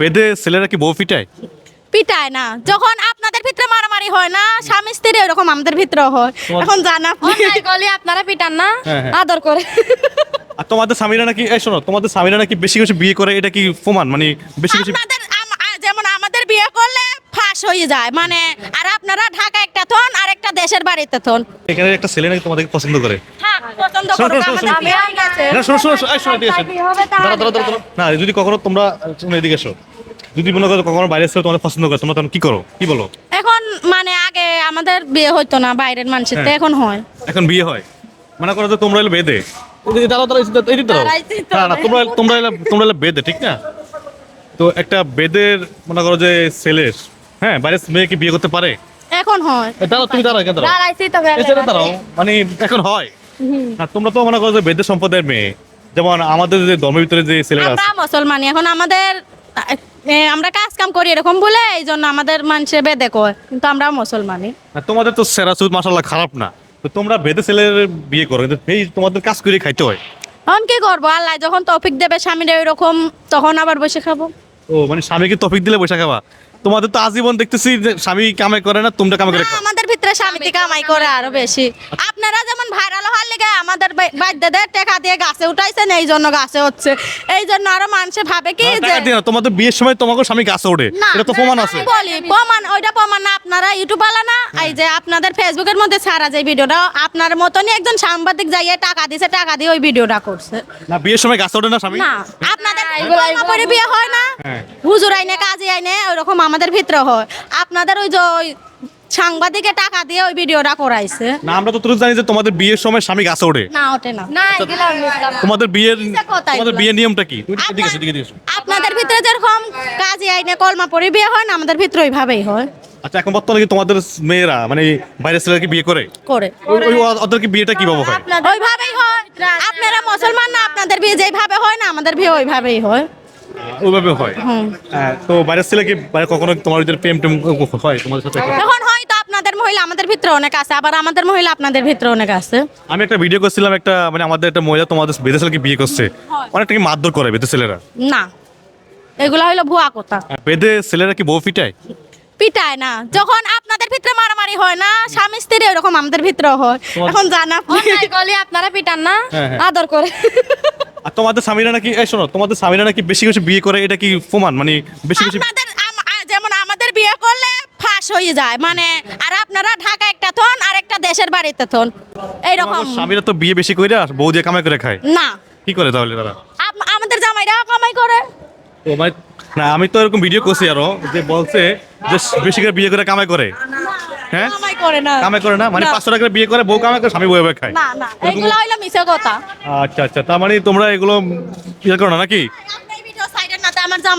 বেদে ছেলেরা কি বউ ফিটায় পিটায় না। যখন আপনাদের ভিতরে মারামারি হয় না স্বামী স্ত্রী এরকম আমাদের ভিতরে হয়। এখন জানা অন্যায় করলে আপনারা পিটান না হ্যাঁ, হ্যাঁ। আদর করে। আর তোমাদের স্বামীরা নাকি এই শোনো তোমাদের স্বামীরা নাকি বেশি বেশি বিয়ে করে এটা কি প্রমাণ? মানে বেশি বেশি আপনাদের যেমন আমাদের বিয়ে করলে ফাঁস হয়ে যায়। মানে আর আপনারা ঢাকা একটা থন আর একটা দেশের বাড়িতে থন। এখানে একটা ছেলে নাকি তোমাদেরকে পছন্দ করে? না এসো। যদি কখনো তোমরা এদিকে এসো। যদি মনে করো কখনো বাইরে তোমাদের পছন্দ করে তোমরা তখন কি করো? কি বলো? এখন মানে আগে আমাদের বিয়ে হইতো না বাইরের মানুষের তো হ্যাঁ। এখন হয়। এখন বিয়ে হয়। মনে করো যে তোমরা বেদে দাঁড়াও দাঁড়াও এদিকে দাঁড়াও, এদিকে দাঁড়াও। দাঁড়াইছি তো। না না তোমরা তোমরা তোমরা এলে বেদে ঠিক না? তো একটা বেদের মনে করো যে ছেলের হ্যাঁ বাইরের মেয়ে কি বিয়ে করতে পারে? এখন হয়। এ, দাঁড়াও তুমি দাঁড়াও এখানে দাঁড়াও। দাঁড়াইছি তো দাঁড়াও মানে এখন হয়। না তোমরা তো মনে করো যে বেদের সম্প্রদায়ের মেয়ে। যেমন আমাদের যে ধর্মের ভিতরে যে ছেলেরা আমরা আছে। মুসলমানি এখন আমাদের এ, আমরা কাজ কাম করি এরকম বলে এই জন্য আমাদের মানুষে বেদে কয় কিন্তু আমরা মুসলমানি না, তোমাদের তো সেরা সুদ মাসাল্লাহ খারাপ না। তো তোমরা বেদে ছেলের বিয়ে করো কিন্তু এই তোমাদের কাজ করে খাইতে হয়। এখন কি করব? আল্লাহ যখন তৌফিক দেবে স্বামীরা ওইরকম তখন আবার বসে খাব। ও মানে স্বামীকে তফিক দিলে বৈশাখ খাবা। তোমাদের তো আজীবন দেখতেছি যে স্বামী কামে করে না তোমরা কামে করে না, খাও। আমাদের ভিতরে স্বামীতে কামাই করে আরও বেশি। আপনারা যেমন ভাইরাল হওয়ার লেগে আমাদের বাদ্যদের টাকা দিয়ে গাছে উঠাইছেন এই জন্য গাছে হচ্ছে। এই জন্য আরও মানুষে ভাবে কি যে তোমাদের বিয়ের সময় তোমাকে স্বামী গাছে ওঠে এটা তো প্রমাণ আছে। বলি প্রমাণ ওইটা প্রমাণ না আপনারা ইউটিউব আলা না এই যে আপনাদের ফেসবুকের মধ্যে ছাড়া যে ভিডিওটা আপনার মতনই একজন সাংবাদিক যাইয়ে টাকা দিছে টাকা দিয়ে ওই ভিডিওটা করছে। না বিয়ের সময় গাছে ওঠে না স্বামী? না আপনাদের বিয়ে হয় না? হ্যাঁ। হুজুর আইনে কাজী আইনে ওইরকম আমাদের ভিতরে হয়। আপনাদের ওই যে ওই সাংবাদিকে টাকা দিয়ে ওই ভিডিওটা করাইছে। না আমরা তো তুই জানি যে তোমাদের বিয়ের সময় স্বামী গাছে ওঠে। না ওঠে না। না এগুলো। তোমাদের বিয়ের তোমাদের বিয়ের নিয়মটা কি? আপনাদের ভিতরে যেরকম কাজী আইনে কলমা পড়ে বিয়ে হয় না আমাদের ভিতরে ওইভাবেই হয়। আচ্ছা এখন বর্তমানে কি তোমাদের মেয়েরা মানে বাইরের ছেলেরা কি বিয়ে করে? করে। ওই- ওই ওদের কি বিয়েটা কীভাবে হয় ওইভাবেই হয়। আপনারা মুসলমান না আপনাদের বিয়ে যেভাবে হয় না আমাদের বিয়ে ওইভাবেই হয়। ওইভাবে হয়? হ্যাঁ, তো বাইরের ছেলে কি বাইরে কখনো তোমার ভিতরে প্রেম টেম হয় তোমাদের সাথে? এখন আপনাদের মহিলা আমাদের ভিতরে অনেক আছে আবার আমাদের মহিলা আপনাদের ভিতরে অনেক আছে। আমি একটা ভিডিও করছিলাম একটা মানে আমাদের একটা মহিলা তোমাদের বেদে ছেলেকে বিয়ে করছে। অনেকটা কি মারধর করে বেদে ছেলেরা? না। এগুলা হইল ভুয়া কথা। বেদে ছেলেরা কি বউ ফিটায় পিটায় না। যখন আপনাদের ভিতরে মারামারি হয় না স্বামী স্ত্রী এরকম আমাদের ভিতরে হয়। এখন জানা করলে আপনারা পিটান না? হ্যাঁ, হ্যাঁ। আদর করে। আর তোমাদের স্বামীরা নাকি এই শোনো তোমাদের স্বামীরা নাকি বেশি বেশি বিয়ে করে এটা কি প্রমাণ? মানে বেশি বেশি যেমন আমাদের বিয়ে করলে ফাঁস হয়ে যায়। মানে আর আপনারা ঢাকা একটা থন আর একটা দেশের বাড়িতে থন। এইরকম। স্বামীরা তো বিয়ে বেশি করে আর বউ দিয়ে কামাই করে খায়। না। কি করে তাহলে তারা? আমাদের জামাইরা কামাই করে। ও মানে না আমি তো এরকম ভিডিও করছি আরও যে বলছে যে বেশি করে বিয়ে করে কামাই করে। হ্যাঁ? কামাই করে না। কামাই করে না? মানে না। পাঁচশো টাকা করে বিয়ে করে বউ কামাই করে স্বামী বউ খায়। না না এগুলো হইল মিছে কথা। আচ্ছা আচ্ছা তার মানে তোমরা এগুলো ইয়ে করো না নাকি? আমার জামাই